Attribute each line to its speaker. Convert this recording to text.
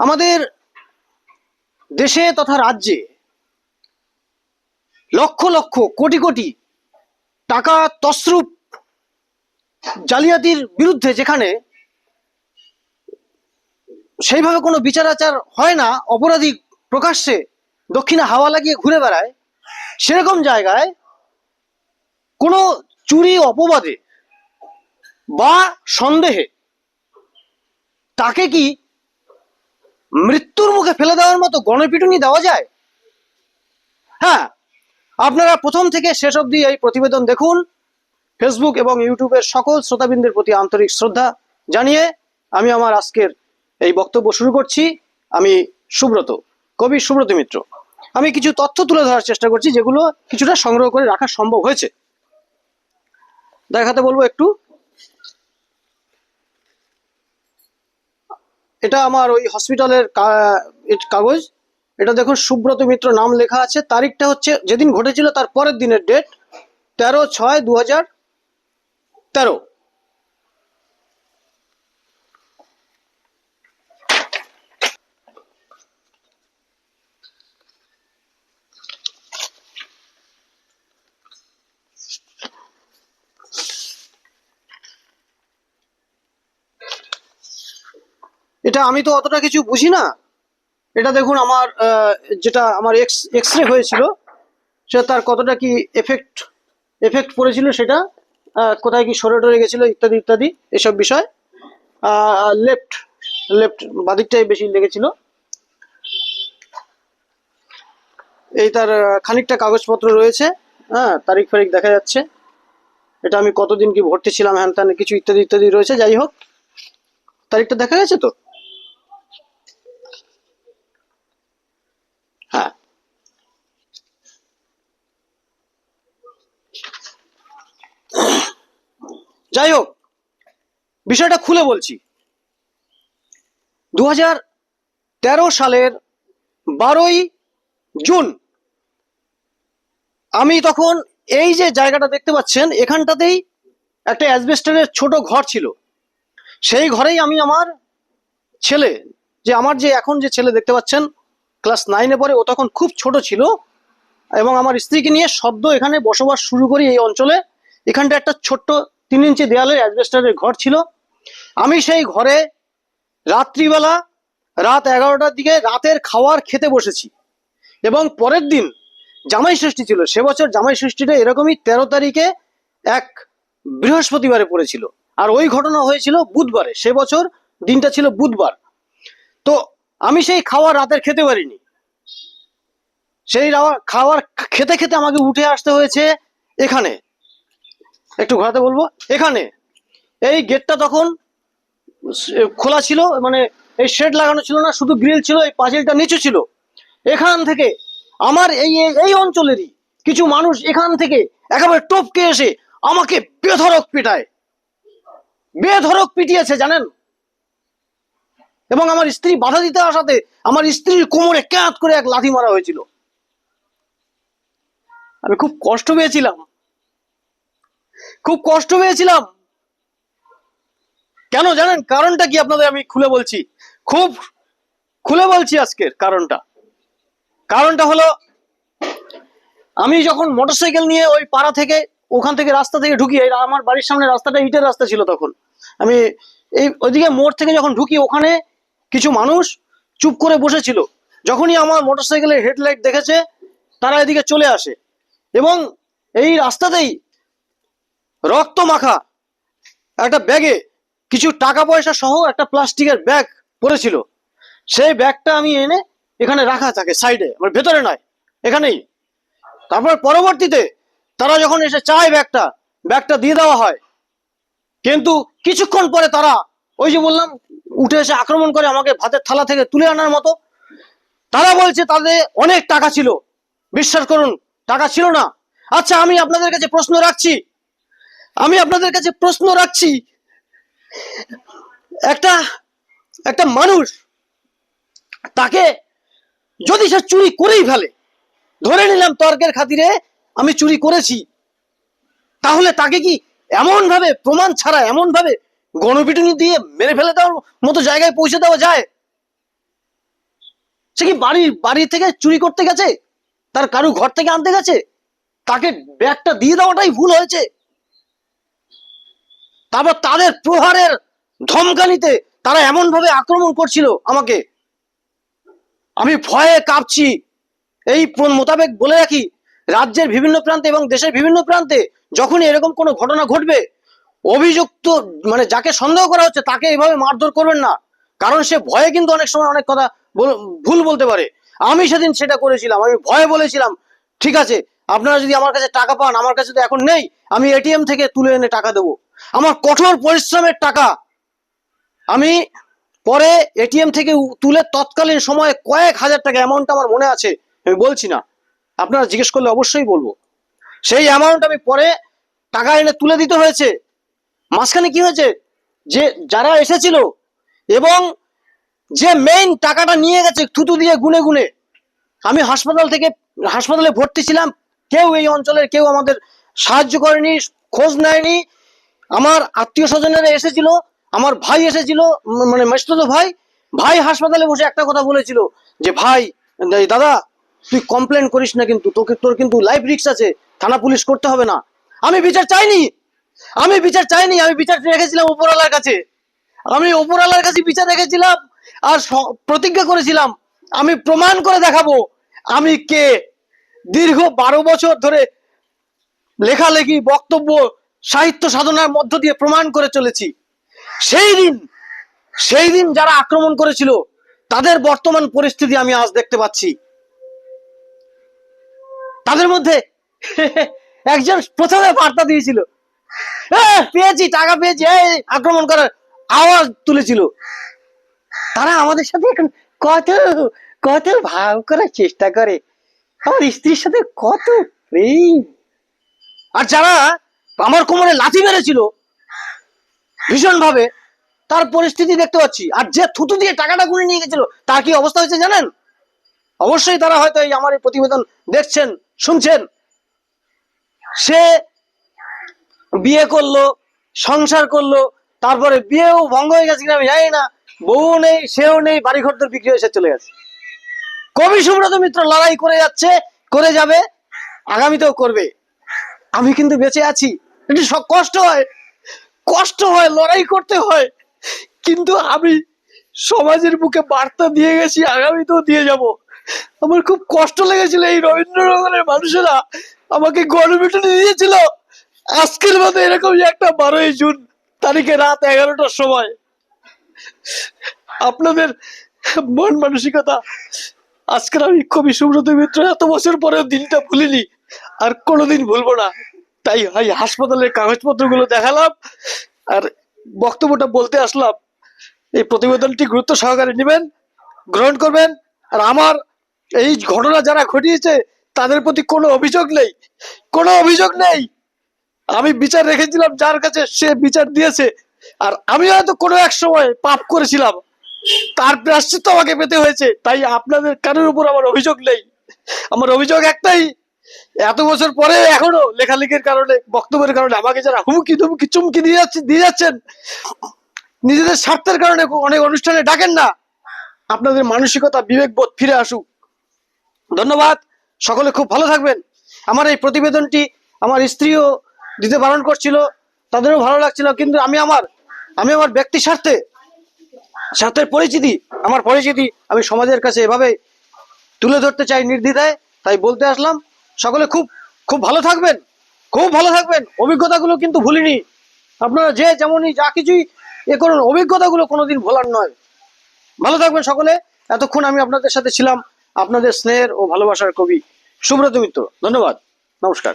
Speaker 1: আমাদের দেশে তথা রাজ্যে লক্ষ লক্ষ, কোটি কোটি টাকা তসরূপ জালিয়াতির বিরুদ্ধে যেখানে সেইভাবে কোনো বিচার আচার হয় না, অপরাধী প্রকাশ্যে দক্ষিণে হাওয়া লাগিয়ে ঘুরে বেড়ায়, সেরকম জায়গায় কোনো চুরি, অপবাদে বা সন্দেহে তাকে কি মৃত্যুর মুখে ফেলে দেওয়ার মতো গণপিটুনি দেওয়া যায়? হ্যাঁ আপনারা প্রথম থেকে শেষ অবধি এই প্রতিবেদন দেখুন। ফেসবুক এবং ইউটিউবের সকল শ্রোতাবৃন্দের প্রতি আন্তরিক শ্রদ্ধা জানিয়ে আমি আমার আজকের এই বক্তব্য শুরু করছি। আমি সুব্রত, কবি সুব্রত মিত্র। আমি কিছু তথ্য তুলে ধরার চেষ্টা করছি, যেগুলো কিছুটা সংগ্রহ করে রাখা সম্ভব হয়েছে। দেখাতে বলব একটু। এটা আমার ওই হসপিটালের কাগজ। এটা দেখুন, সুব্রত মিত্র নাম লেখা আছে। তারিখটা হচ্ছে, যেদিন ঘটেছিল তার পরের দিনের ডেট তেরো ছয় দু হাজার তেরো। এটা আমি তো অতটা কিছু বুঝি না। এটা দেখুন আমার যেটা আমার এক্স এক্স রে হয়েছিল, সেটা তার কতটা কি এফেক্ট এফেক্ট পড়েছিল সেটা কোথায় কি সরে টরে গেছিল ইত্যাদি ইত্যাদি, এসব বিষয় লেফট লেফট বাদিকটাই বেশি লেগেছিল। এই তার খানিকটা কাগজপত্র রয়েছে হ্যাঁ তারিখ ফারিখ দেখা যাচ্ছে। এটা আমি কতদিন কি ভর্তি ছিলাম, হ্যান কিছু ইত্যাদি ইত্যাদি রয়েছে, যাই হোক। তারিখটা দেখা গেছে তো? যাই হোক, বিষয়টা খুলে বলছি। দু সালের বারোই জুন, আমি তখন এই যে জায়গাটা দেখতে পাচ্ছেন, এখানটাতেই একটা অ্যাসবেস্টারের ছোট ঘর ছিল। সেই ঘরেই আমি আমার ছেলে, যে আমার যে এখন যে ছেলে দেখতে পাচ্ছেন, ক্লাস নাইনে পরে ও তখন খুব ছোট ছিল এবং আমার স্ত্রীকে নিয়ে সদ্য এখানে বসবাস শুরু করি এই অঞ্চলে। এখানটা একটা ছোট্ট তিন ইঞ্চি দেয়ালের অ্যাসবেস্টারের ঘর ছিল। আমি সেই ঘরে রাত্রিবেলা রাত এগারোটার দিকে রাতের খাওয়ার খেতে বসেছি। এবং পরের দিন জামাই ষষ্ঠী ছিল। সে বছর জামাই ষষ্ঠীটা এরকমই তেরো তারিখে এক বৃহস্পতিবারে পড়েছিল। আর ওই ঘটনা হয়েছিল বুধবারে। সে বছর দিনটা ছিল বুধবার। তো আমি সেই খাওয়ার রাতের খেতে পারিনি। সেই খাওয়ার খেতে খেতে আমাকে উঠে আসতে হয়েছে এখানে। একটু ঘোরাতে বলব? এখানে। এই গেটটা তখন খোলা ছিল মানে এই শেড লাগানো ছিল না, শুধু গ্রিল ছিল, এই পাঁচিলটা নিচু ছিল। এখান থেকে আমার এই, এই- অঞ্চলেরই কিছু মানুষ এখান থেকে একেবারে টপকে এসে আমাকে বেধরক পিটায়। বেধরক পিটিয়েছে, জানেন? এবং আমার স্ত্রী বাধা দিতে আসাতে আমার স্ত্রীর কোমরে ক্যাঁত করে এক লাথি মারা হয়েছিল। আমি খুব কষ্ট পেয়েছিলাম। খুব কষ্ট পেয়েছিলাম। কেন জানেন? কারণটা কি আপনাদের আমি খুলে বলছি। খুব খুলে বলছি আজকের কারণটা। কারণটা হলো, আমি যখন মোটরসাইকেল নিয়ে ওই পাড়া থেকে ওখান থেকে রাস্তা থেকে ঢুকি আমার বাড়ির সামনে রাস্তাটা ইটের রাস্তা ছিল তখন। আমি এই ওইদিকে মোড় থেকে যখন ঢুকি, ওখানে কিছু মানুষ চুপ করে বসেছিল। যখনই আমার মোটরসাইকেলের হেডলাইট দেখেছে, তারা এদিকে চলে আসে। এবং এই রাস্তাতেই রক্ত মাখা। একটা ব্যাগে কিছু টাকা পয়সা সহ একটা প্লাস্টিকের ব্যাগ পড়েছিল। সেই ব্যাগটা আমি এনে এখানে রাখা থাকে, সাইডে মানে ভেতরে নয়, এখানেই। তারপর পরবর্তীতে তারা যখন এসে চায় ব্যাগটা ব্যাগটা দিয়ে দেওয়া হয়। কিন্তু কিছুক্ষণ পরে তারা ওই যে বললাম, উঠে এসে আক্রমণ করে আমাকে ভাতের থালা থেকে তুলে আনার মতো। তারা বলছে, তাদের অনেক টাকা ছিল। বিশ্বাস করুন, টাকা ছিল না। আচ্ছা আমি আপনাদের কাছে প্রশ্ন রাখছি আমি আপনাদের কাছে প্রশ্ন রাখছি। একটা একটা মানুষ তাকে যদি সে চুরি করেই ফেলে, ধরে নিলাম তর্কের খাতিরে আমি চুরি করেছি, তাহলে তাকে কি এমন ভাবে প্রমাণ ছাড়া এমন ভাবে গণপিটুনি দিয়ে মেরে ফেলে দেওয়ার মতো জায়গায় পৌঁছে দেওয়া যায়? সে কি বাড়ি বাড়ি থেকে চুরি করতে গেছে? তার কারু ঘর থেকে আনতে গেছে? তাকে ব্যাগটা দিয়ে দেওয়াটাই ভুল হয়েছে? তারপর তাদের প্রহারের ধমকানিতে তারা এমন ভাবে আক্রমণ করছিল আমাকে। আমি ভয়ে কাঁপছি। এই মোতাবেক বলে রাখি, রাজ্যের বিভিন্ন প্রান্তে এবং দেশের বিভিন্ন প্রান্তে যখনই এরকম কোনো ঘটনা ঘটবে, অভিযুক্ত মানে যাকে সন্দেহ করা হচ্ছে তাকে এভাবে মারধর করবেন না। কারণ সে ভয়ে কিন্তু অনেক সময় অনেক কথা ভুল বলতে পারে। আমি সেদিন সেটা করেছিলাম, আমি ভয়ে বলেছিলাম, ঠিক আছে, আপনারা যদি আমার কাছে টাকা পান, আমার কাছে তো এখন নেই, আমি এটিএম থেকে তুলে এনে টাকা দেবো। আমার কঠোর পরিশ্রমের টাকা। আমি পরে এটিএম থেকে তুলে তৎকালীন সময়ে কয়েক হাজার টাকা অ্যামাউন্ট আমার মনে আছে, আমি বলছি না। আপনারা জিজ্ঞেস করলে অবশ্যই বলব। সেই অ্যামাউন্ট আমি পরে টাকা এনে তুলে দিতে হয়েছে। মাঝখানে কি হয়েছে? যে যারা এসেছিল এবং যে মেইন টাকাটা নিয়ে গেছে, থুতু দিয়ে গুনে গুনে, আমি হাসপাতাল থেকে, হাসপাতালে ভর্তি ছিলাম। কেউ এই অঞ্চলের কেউ আমাদের সাহায্য করেনি, খোঁজ নেয়নি। আমার আত্মীয় স্বজনেরা এসেছিল, আমার ভাই এসেছিল মানে মেস্তত ভাই ভাই হাসপাতালে বসে একটা কথা বলেছিল যে, ভাই দাদা, তুই কমপ্লেন করিস না কিন্তু, তোকে, তোর কিন্তু লাইফ রিস্ক আছে, থানা পুলিশ করতে হবে না। আমি বিচার চাইনি, আমি বিচার চাইনি, আমি বিচার রেখেছিলাম উপরওয়ালার কাছে। আমি উপরওয়ালার কাছে বিচার রেখেছিলাম আর প্রতিজ্ঞা করেছিলাম, আমি প্রমাণ করে দেখাবো, আমি কে? দীর্ঘ বারো বছর ধরে লেখালেখি, বক্তব্য সাহিত্য সাধনার মধ্য দিয়ে প্রমাণ করে চলেছি। সেই দিন সেই দিন যারা আক্রমণ করেছিল, তাদের বর্তমান পরিস্থিতি আমি আজ দেখতে পাচ্ছি। তাদের মধ্যে একজন প্রথমে বার্তা দিয়েছিল পেয়েছি, টাকা পেয়েছি আক্রমণ করার আওয়াজ তুলেছিল। তারা আমাদের সাথে এখন কত কত ভাব করার চেষ্টা করে। আমার স্ত্রীর সাথে কত প্রেম। আর যারা আমার কোমরে লাথি মেরেছিল। ভীষণ ভাবে তার পরিস্থিতি দেখতে পাচ্ছি। আর যে থুতু দিয়ে টাকাটা গুনে নিয়ে গেছিল, তার কি অবস্থা হয়েছে জানেন? অবশ্যই তারা হয়তো এই আমার এই প্রতিবেদন দেখছেন, শুনছেন। সে বিয়ে করল, সংসার করল, তারপরে বিয়েও ভঙ্গ হয়ে গেছে কিনা আমি জানি না। বউ নেই, সেও নেই বাড়ি ঘরদের বিক্রি হয়ে চলে গেছে। কবি সুব্রত মিত্র লড়াই করে যাচ্ছে, করে যাবে, আগামীতেও করবে। আমি কিন্তু বেঁচে আছি। একটু স- কষ্ট হয় কষ্ট হয়, লড়াই করতে হয়, কিন্তু আমি সমাজের বুকে বার্তা দিয়ে গেছি, আগামীতেও দিয়ে যাব। আমার খুব কষ্ট লেগেছিল এই রবীন্দ্রনগরের মানুষেরা আমাকে গণপিটুনি দিয়েছিল আজকের মতো এরকম একটা বারোই জুন, তারিখে রাত এগারোটার সময়। আপনাদের মন মানসিকতা, আজকের আমি কবি সুব্রত মিত্র, এত বছর পরেও দিনটা ভুলিনি, আর কোনোদিন ভুলবো না। তাই হয় হাসপাতালের কাগজপত্রগুলো দেখালাম আর বক্তব্যটা বলতে আসলাম। এই প্রতিবেদনটি গুরুত্ব সহকারে নেবেন, গ্রহণ করবেন আর আমার এই ঘটনা যারা ঘটিয়েছে তাদের প্রতি কোনো অভিযোগ নেই, কোনো অভিযোগ নেই। আমি বিচার রেখেছিলাম যার কাছে সে বিচার দিয়েছে আর আমি হয়তো কোনো এক সময় পাপ করেছিলাম। তার প্রাশ্চিত্য আমাকে পেতে হয়েছে, তাই আপনাদের কারোর উপর আমার অভিযোগ নেই। আমার অভিযোগ একটাই এত বছর পরে এখনও লেখালেখির কারণে, বক্তব্যের কারণে আমাকে যারা হুমকি ধুমকি, চুমকি দিয়ে যাচ্ছে, দিয়ে যাচ্ছেন, নিজেদের স্বার্থের কারণে অনেক অনুষ্ঠানে ডাকেন না। আপনাদের মানসিকতা বিবেকবোধ ফিরে আসুক। ধন্যবাদ। সকলে খুব ভালো থাকবেন। আমার এই প্রতিবেদনটি আমার স্ত্রীও দিতে বারণ করছিল। তাদেরও ভালো লাগছিল, কিন্তু আমি আমার আমি আমার ব্যক্তি স্বার্থে, স্বার্থের পরিচিতি, আমার পরিচিতি আমি সমাজের কাছে এভাবে তুলে ধরতে চাই নির্দ্বিধায়। তাই বলতে আসলাম সকলে খুব খুব ভালো থাকবেন, খুব ভালো থাকবেন। অভিজ্ঞতাগুলো কিন্তু ভুলিনি। আপনারা যে যেমনই যা কিছুই এ করুন, অভিজ্ঞতাগুলো কোনোদিন ভোলার নয়। ভালো থাকবেন সকলে। এতক্ষণ আমি আপনাদের সাথে ছিলাম আপনাদের স্নেহের ও ভালোবাসার কবি সুব্রত মিত্র। ধন্যবাদ। নমস্কার।